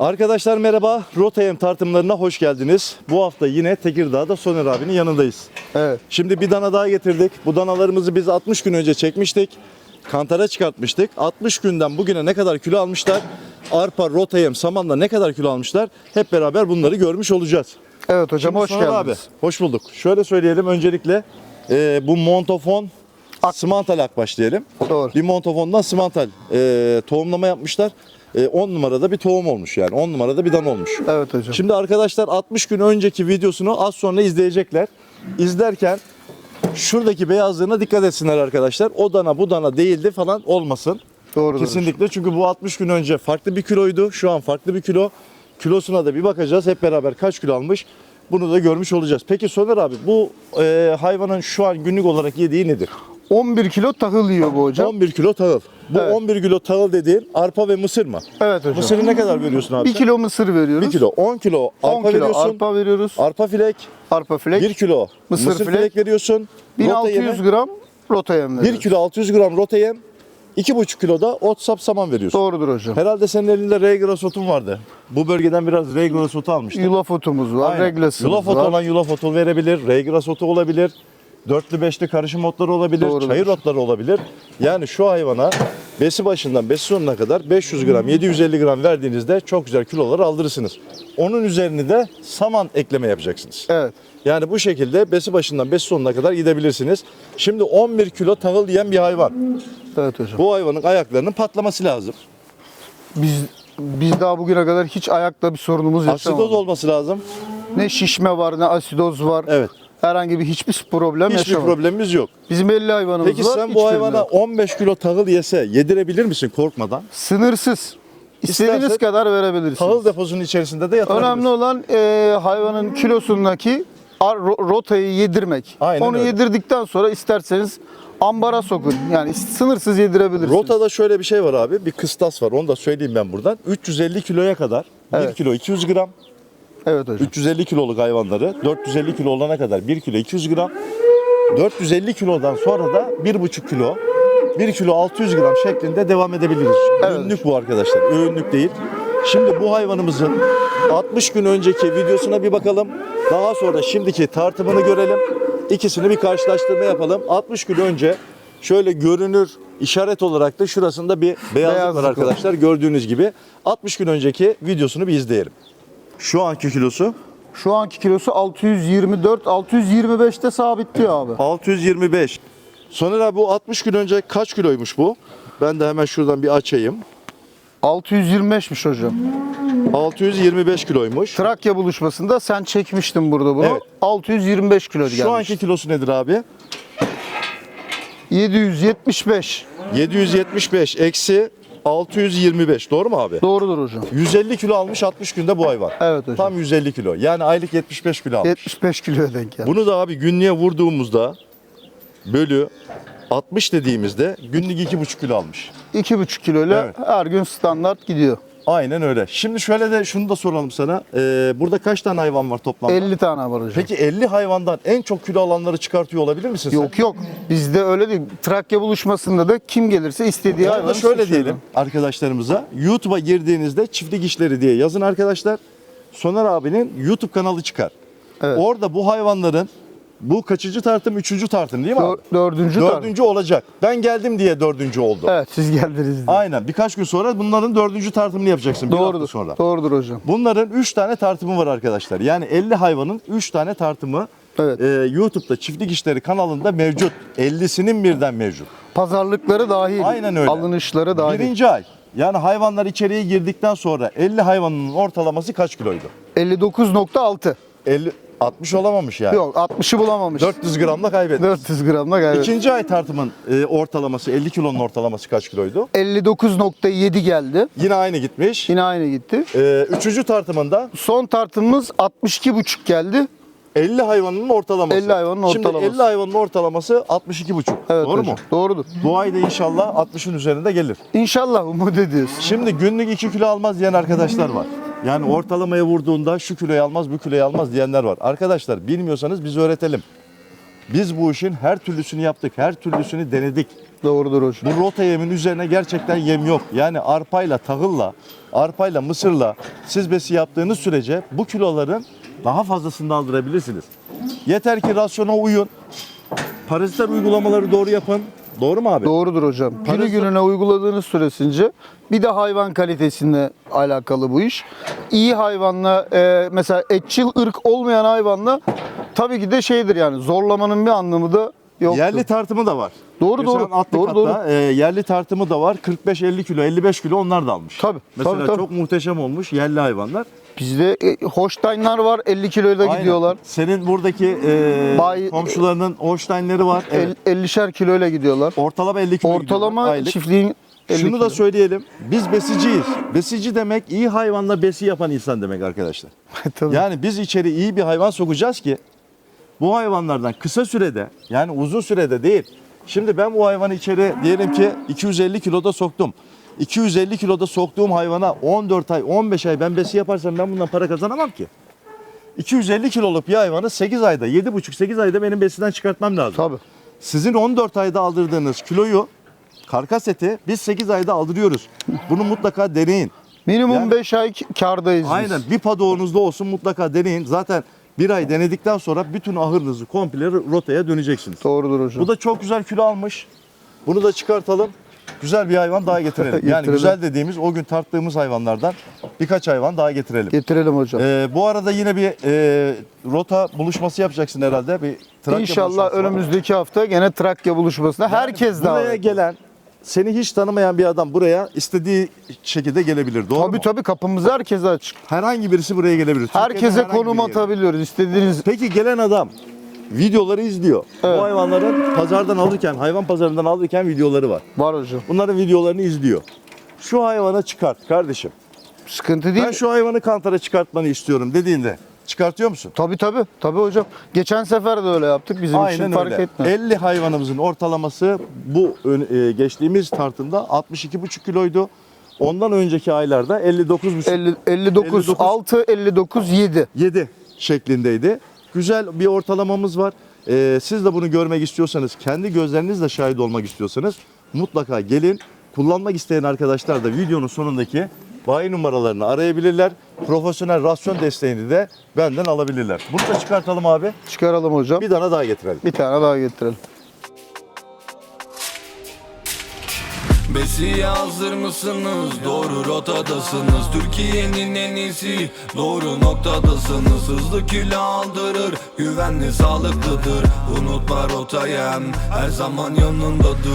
Arkadaşlar merhaba. Rotayem tartımlarına hoş geldiniz. Bu hafta yine Tekirdağ'da Soner abinin yanındayız. Evet. Şimdi bir dana daha getirdik. Bu danalarımızı biz 60 gün önce çekmiştik. Kantara çıkartmıştık. 60 günden bugüne ne kadar kilo almışlar? Arpa, rotayem, samanla ne kadar kilo almışlar? Hep beraber bunları görmüş olacağız. Evet hocam Şimdi hoş Soner geldiniz. Abi, hoş bulduk. Şöyle söyleyelim öncelikle e, bu montofon Simantal akbaş diyelim. Doğru. Bir montofondan simantal e, tohumlama yapmışlar. 10 numarada bir tohum olmuş yani. 10 numarada bir dana olmuş. Evet hocam. Şimdi arkadaşlar 60 gün önceki videosunu az sonra izleyecekler. İzlerken şuradaki beyazlığına dikkat etsinler arkadaşlar. O dana bu dana değildi falan olmasın. Doğrudur. Kesinlikle çünkü bu 60 gün önce farklı bir kiloydu. Şu an farklı bir kilo. Kilosuna da bir bakacağız. Hep beraber kaç kilo almış? Bunu da görmüş olacağız. Peki Soner abi bu e, hayvanın şu an günlük olarak yediği nedir? 11 kilo tahıl yiyor bu hocam. 11 kilo tahıl. Bu Evet. 11 kilo tahıl dediğin arpa ve mısır mı? Evet hocam. Mısırı ne kadar veriyorsun abi? 1 sen? kilo mısır veriyoruz. 1 kilo. 10 kilo 10 arpa kilo veriyorsun. arpa veriyoruz. Arpa filek, Arpa filek. 1 kilo mısır, Mısır filek, filek, veriyorsun. Rota 1600 yeme, gram rota yem 1 veriyoruz. kilo 600 gram rota yem, 2,5 kilo da ot sap saman veriyorsun. Doğrudur hocam. Herhalde senin elinde Reygras otun vardı. Bu bölgeden biraz Reygras otu almıştın. Yulaf otumuz var, Aynen. reglasımız Yulaf otu var. olan yulaf otu verebilir. Reygras otu olabilir. Dörtlü beşli karışım otları olabilir. Doğrudur. Çayır otları olabilir. Yani şu hayvana besi başından besi sonuna kadar 500 gram 750 gram verdiğinizde çok güzel kilolar aldırırsınız. Onun üzerine de saman ekleme yapacaksınız. Evet. Yani bu şekilde besi başından besi sonuna kadar gidebilirsiniz. Şimdi 11 kilo tahıl yiyen bir hayvan. Evet hocam. Bu hayvanın ayaklarının patlaması lazım. Biz biz daha bugüne kadar hiç ayakta bir sorunumuz yaşamadık. Asidoz olması lazım. Ne şişme var, ne asidoz var. Evet. Herhangi bir hiçbir problem Hiçbir yaşamadık. problemimiz yok. Bizim 50 hayvanımız Peki var. sen hiçbirinde bu hayvana yok. 15 kilo tahıl yese yedirebilir misin korkmadan? sınırsız. İstediğiniz kadar verebilirsiniz. Tahıl deposunun içerisinde de yatırabilirsin. Önemli olan e, hayvanın kilosundaki rotayı yedirmek. Aynen Onu öyle. yedirdikten sonra isterseniz ambara sokun. Yani sınırsız yedirebilirsiniz. Rotada şöyle bir şey var abi. Bir kıstas var. Onu da söyleyeyim ben buradan. 350 kiloya kadar 1 Evet. kilo 200 gram. Evet hocam. 350 kiloluk hayvanları 450 kilo olana kadar 1 kilo 200 gram. 450 kilodan sonra da 1,5 kilo 1 kilo 600 gram şeklinde devam edebiliriz. Evet. Öğünlük bu arkadaşlar. Öğünlük değil. Şimdi bu hayvanımızın 60 gün önceki videosuna bir bakalım. Daha sonra şimdiki tartımını görelim. İkisini bir karşılaştırma yapalım. 60 gün önce şöyle görünür işaret olarak da şurasında bir beyazlık, Beyazlık var var. arkadaşlar. Gördüğünüz gibi 60 gün önceki videosunu bir izleyelim. Şu anki kilosu Şu anki kilosu 624, 625'te sabitliyor abi. 625. Soner abi bu 60 gün önce kaç kiloymuş bu? Ben de hemen şuradan bir açayım. 625'miş hocam. 625 kiloymuş. Trakya buluşmasında sen çekmiştin burada bunu. Evet. 625 kilo gelmiş. Şu anki kilosu nedir abi? 775. 775 eksi 625. Doğru mu abi? Doğrudur hocam. 150 kilo almış 60 günde bu hayvan. Evet hocam. Tam 150 kilo. Yani aylık 75 kilo almış. 75 kiloya denk geldi. Bunu da abi günlüğe vurduğumuzda bölü 60 dediğimizde günlük 2,5 kilo almış. 2,5 kiloyla Evet. her gün standart gidiyor. Aynen öyle. Şimdi şöyle de şunu da soralım sana. Ee, burada kaç tane hayvan var toplamda? 50 tane var hocam. Peki 50 hayvandan en çok kilo alanları çıkartıyor olabilir misin sen? Yok yok. Bizde öyle değil. Trakya buluşmasında da kim gelirse istediği Ya da hayvanı şöyle seçiyor. diyelim arkadaşlarımıza. YouTube'a girdiğinizde çiftlik işleri diye yazın arkadaşlar. Soner abinin YouTube kanalı çıkar. Evet. Orada bu hayvanların bu kaçıncı tartım? Üçüncü tartım değil mi Dör- abi? dördüncü. Dördüncü olacak. Ben geldim diye dördüncü oldu. Evet siz geldiniz. diye. Aynen. Birkaç gün sonra bunların dördüncü tartımını yapacaksın. Bir hafta Doğrudur. sonra. Doğrudur hocam. Bunların 3 tane tartımı var arkadaşlar. Yani 50 hayvanın 3 tane tartımı Evet. e, YouTube'da Çiftlik İşleri kanalında mevcut. 50'sinin birden mevcut. Pazarlıkları dahil. Aynen öyle. Alınışları dahil. Birinci ay. Yani hayvanlar içeriye girdikten sonra 50 hayvanın ortalaması kaç kiloydu? 59.6. 50 60 olamamış yani. Yok 60'ı bulamamış. 400 gramla kaybetmiş. 400 gramla gayret. İkinci ay tartımın e, ortalaması 50 kilonun ortalaması kaç kiloydu? 59.7 geldi. Yine aynı gitmiş. Yine aynı gitti. E, üçüncü tartımında Son tartımımız 62.5 geldi. 50 hayvanın ortalaması. 50 hayvanın ortalaması. Şimdi 50 hayvanın ortalaması 62,5. Evet Doğru hocam. mu? Doğrudur. Bu ay da inşallah 60'ın üzerinde gelir. İnşallah umut ediyoruz. Şimdi günlük 2 kilo almaz diyen arkadaşlar var. Yani ortalamaya vurduğunda şu kiloyu almaz, bu kiloyu almaz diyenler var. Arkadaşlar bilmiyorsanız biz öğretelim. Biz bu işin her türlüsünü yaptık, her türlüsünü denedik. Doğrudur hocam. Bu rota yemin üzerine gerçekten yem yok. Yani arpayla, tahılla, arpayla, mısırla siz besi yaptığınız sürece bu kiloların daha fazlasını da aldırabilirsiniz. Yeter ki rasyona uyun. Parazitler uygulamaları doğru yapın. Doğru mu abi? Doğrudur hocam. Günü gününe uyguladığınız süresince bir de hayvan kalitesiyle alakalı bu iş. İyi hayvanla e, mesela etçil ırk olmayan hayvanla tabii ki de şeydir yani zorlamanın bir anlamı da yok. Yerli tartımı da var. Doğru, Geçen doğru. attık Doğru, hatta, doğru. e, yerli tartımı da var. 45-50 kilo, 55 kilo onlar da almış. Tabii, Mesela tabii, tabii. çok muhteşem olmuş yerli hayvanlar. Bizde e, Holstein'lar var 50 kiloya da Aynen. gidiyorlar. Senin buradaki e, Bay- komşularının Holstein'leri var. Evet. El, 50'şer kiloyla gidiyorlar. Ortalama 50 kilo Ortalama gidiyorlar, çiftliğin 50 Şunu kilo. da söyleyelim. Biz besiciyiz. Besici demek iyi hayvanla besi yapan insan demek arkadaşlar. Tabii. Yani biz içeri iyi bir hayvan sokacağız ki bu hayvanlardan kısa sürede yani uzun sürede değil. Şimdi ben bu hayvanı içeri diyelim ki 250 kiloda soktum. 250 kiloda soktuğum hayvana 14 ay 15 ay ben besi yaparsam ben bundan para kazanamam ki. 250 kiloluk bir hayvanı 8 ayda 7,5-8 ayda benim besiden çıkartmam lazım. Tabii. Sizin 14 ayda aldırdığınız kiloyu karkas eti biz 8 ayda aldırıyoruz. Bunu mutlaka deneyin. Minimum Yani- 5 ay kardayız biz. Aynen bir padoğunuzda olsun mutlaka deneyin. Zaten bir ay denedikten sonra bütün ahırınızı komple rotaya döneceksiniz. Doğrudur hocam. Bu da çok güzel kilo almış. Bunu da çıkartalım. Güzel bir hayvan daha getirelim. Yani güzel dediğimiz o gün tarttığımız hayvanlardan birkaç hayvan daha getirelim. Getirelim hocam. Ee, bu arada yine bir e, rota buluşması yapacaksın herhalde. Bir Trakya İnşallah buluşması var. önümüzdeki hafta gene Trakya buluşmasına herkes Buraya davet. gelen seni hiç tanımayan bir adam buraya istediği şekilde gelebilir. Doğru Tabii mu? tabii kapımız herkese açık. Herhangi birisi buraya gelebilir. Herkese herhangi konum atabiliyoruz. İstediğiniz Peki gelen adam videoları izliyor. Evet. Bu hayvanların pazardan alırken, hayvan pazarından alırken videoları var. var hocam. Bunların videolarını izliyor. Şu hayvana çıkart kardeşim. Sıkıntı değil. Ben şu hayvanı kantara çıkartmanı istiyorum dediğinde çıkartıyor musun? Tabii tabii. Tabii hocam. Geçen sefer de öyle yaptık. Bizim için Aynen fark öyle. etmez. 50 hayvanımızın ortalaması bu e, geçtiğimiz tartımda 62,5 kiloydu. Ondan önceki aylarda 59,5 50, 59, 59. 6, 59, 7. 7 şeklindeydi. Güzel bir ortalamamız var. Ee, siz de bunu görmek istiyorsanız, kendi gözlerinizle şahit olmak istiyorsanız mutlaka gelin. Kullanmak isteyen arkadaşlar da videonun sonundaki bayi numaralarını arayabilirler. Profesyonel rasyon desteğini de benden alabilirler. Bunu da çıkartalım abi. Çıkaralım hocam. Bir tane daha getirelim. Bir tane daha getirelim. Besiye hazır mısınız? Doğru rotadasınız Türkiye'nin en iyisi Doğru noktadasınız Hızlı kilo aldırır Güvenli sağlıklıdır Unutma rotayı Her zaman yanındadır